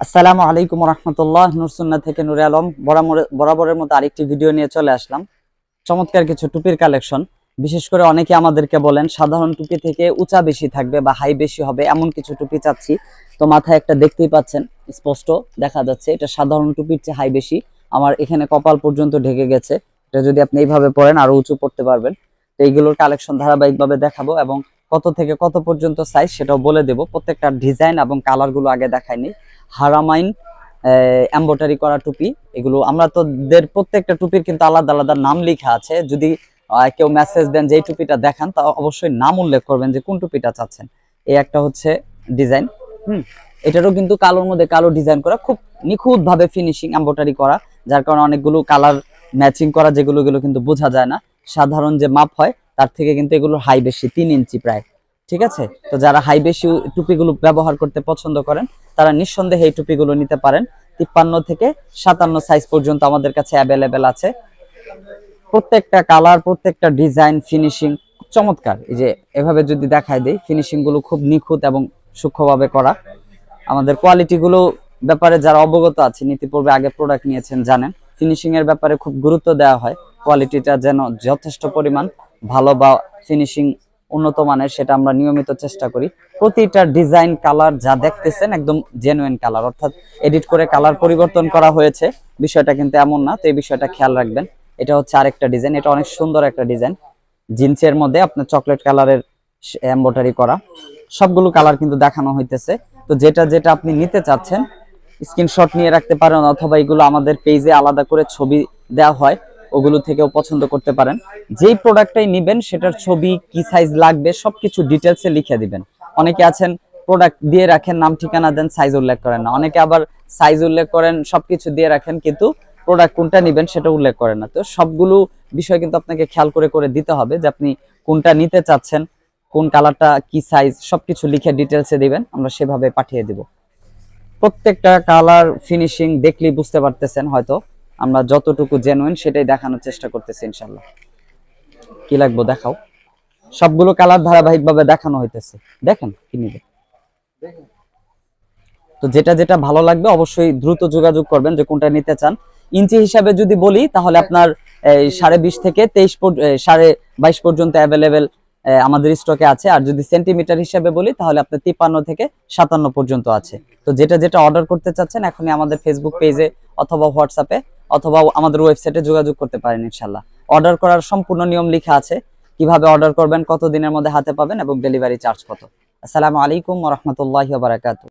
আসসালামু আলাইকুম রহমতুল্লাহ নুরসুন্না থেকে নুরে আলম। বরাবর- বরাবরের মতো আরেকটি ভিডিও নিয়ে চলে আসলাম। চমৎকার কিছু টুপির কালেকশন বিশেষ করে অনেকে আমাদেরকে বলেন, সাধারণ টুপি থেকে উঁচা বেশি থাকবে বা হাই বেশি হবে, এমন কিছু টুপি চাচ্ছি। তো মাথায় একটা দেখতেই পাচ্ছেন, স্পষ্ট দেখা যাচ্ছে, এটা সাধারণ টুপির চেয়ে হাই বেশি। আমার এখানে কপাল পর্যন্ত ঢেকে গেছে। এটা যদি আপনি এইভাবে পরেন, আরও উঁচু পড়তে পারবেন। তো এইগুলোর কালেকশন ধারাবাহিকভাবে দেখাবো এবং কত থেকে কত পর্যন্ত সাইজ সেটাও বলে দেবো। প্রত্যেকটা ডিজাইন এবং কালারগুলো আগে দেখায়নি হারামাইন এম্বোটারি করা টুপি, এগুলো আমরা তো প্রত্যেকটা টুপির কিন্তু আলাদা আলাদা নাম লেখা আছে। যদি কেউ মেসেজ দেন যে টুপিটা দেখান, তা অবশ্যই নাম উল্লেখ করবেন যে কোন টুপিটা চাচ্ছেন। এই একটা হচ্ছে ডিজাইন হুম? এটারও কিন্তু কালোর মধ্যে কালো ডিজাইন করা, খুব নিখুঁত ভাবে ফিনিশিং এম্বোটারি করা, যার কারণে অনেকগুলো কালার ম্যাচিং করা, যেগুলো, এগুলো কিন্তু বোঝা যায় না। সাধারণ যে মাপ হয় তার থেকে কিন্তু এগুলো হাই বেশি, তিন ইঞ্চি প্রায়, ঠিক আছে? তো যারা হাই বেশি টুপিগুলো ব্যবহার করতে পছন্দ করেন, তারা নিঃসন্দেহে এই টুপিগুলো নিতে পারেন। তিপ্পান্ন থেকে সাতান্ন সাইজ পর্যন্ত আমাদের কাছে অ্যাভেলেবেল আছে। প্রত্যেকটা কালার প্রত্যেকটা ডিজাইন ফিনিশিং চমৎকার। এই যে এভাবে যদি দেখায় দেই ফিনিশিংগুলো খুব নিখুঁত এবং সূক্ষ্মভাবে করা। আমাদের কোয়ালিটি গুলো ব্যাপারে যারা অবগত আছে নীতিপূর্বে আগে প্রোডাক্ট নিয়েছেন, জানেন। ফিনিশিং এর ব্যাপারে খুব গুরুত্ব দেওয়া হয়। কোয়ালিটিটা যেন যথেষ্ট পরিমাণ ভালো বা ফিনিশিং উন্নত মানের সেটা আমরা নিয়মিত চেষ্টা করি। প্রতিটা ডিজাইন কালার যা দেখতেছেন একদম জেনুইন কালার অর্থাৎ এডিট করে কালার পরিবর্তন করা হয়েছে, বিষয়টা কিন্তু এমন না, তো এই বিষয়টা খেয়াল রাখবেন। এটা হচ্ছে আরেকটা ডিজাইন এটা অনেক সুন্দর একটা ডিজাইন জিন্সের মধ্যে আপনার চকলেট কালারের এম্বোটারি করা। সবগুলো কালার কিন্তু দেখানো হইতেছে। তো যেটা যেটা আপনি নিতে চাচ্ছেন স্ক্রিনশট নিয়ে রাখতে পারেন অথবা এগুলো আমাদের পেজে আলাদা করে ছবি দেওয়া হয়। ওগুলো থেকেও পছন্দ করতে পারেন। যেই প্রোডাক্টটাই নিবেন, সেটার ছবি, কি সাইজ লাগবে, সবকিছু ডিটেলসে লিখে দিবেন। অনেকে আছেন প্রোডাক্ট দিয়ে রাখেন, নাম, ঠিকানা দেন সাইজ উল্লেখ করেন না। অনেকে আবার সাইজ উল্লেখ করেন, সবকিছু দিয়ে রাখেন, কিন্তু প্রোডাক্ট কোনটা নিবেন সেটা উল্লেখ করেন না। তো সবগুলো বিষয় কিন্তু আপনাকে খেয়াল করে করে দিতে হবে যে আপনি কোনটা নিতে চাচ্ছেন, কোন কালারটা কি সাইজ সবকিছু লিখে ডিটেলসে দিবেন, আমরা সেভাবে পাঠিয়ে দিব। প্রত্যেকটা কালার ফিনিশিং দেখলেই বুঝতে পারতেছেন হয়তো। আমরা যতটুকু জেনুইন সেটাই দেখানোর চেষ্টা করতেছি ইনশাল্লাহ কি লাগবো দেখাও? সবগুলো কালার ধারাবাহিকভাবে দেখানো হইতেছে। দেখেন কি নিবে? তো যেটা যেটা ভালো লাগবে অবশ্যই দ্রুত যোগাযোগ করবেন যে কোনটা নিতে চান। ইঞ্চি হিসাবে যদি বলি, তাহলে আপনার সাড়ে বিশ থেকে তেইশ সাড়ে বাইশ পর্যন্ত অ্যাভেলেবেল আমাদের স্টকে আছে। আর যদি সেন্টিমিটার হিসাবে বলি, তাহলে আপনার তিপ্পান্ন থেকে সাতান্ন পর্যন্ত আছে। তো যেটা যেটা অর্ডার করতে চাচ্ছেন, এখনই আমাদের ফেসবুক পেজে অথবা হোয়াটসঅ্যাপে অথবা আমাদের ওয়েবসাইটে যোগাযোগ করতে পারেন ইনশাল্লাহ অর্ডার করার সম্পূর্ণ নিয়ম লিখা আছে। কীভাবে অর্ডার করবেন কত দিনের মধ্যে হাতে পাবেন এবং ডেলিভারি চার্জ কত? আসসালামু আলাইকুম রহমতুল্লাহ বারাকাতু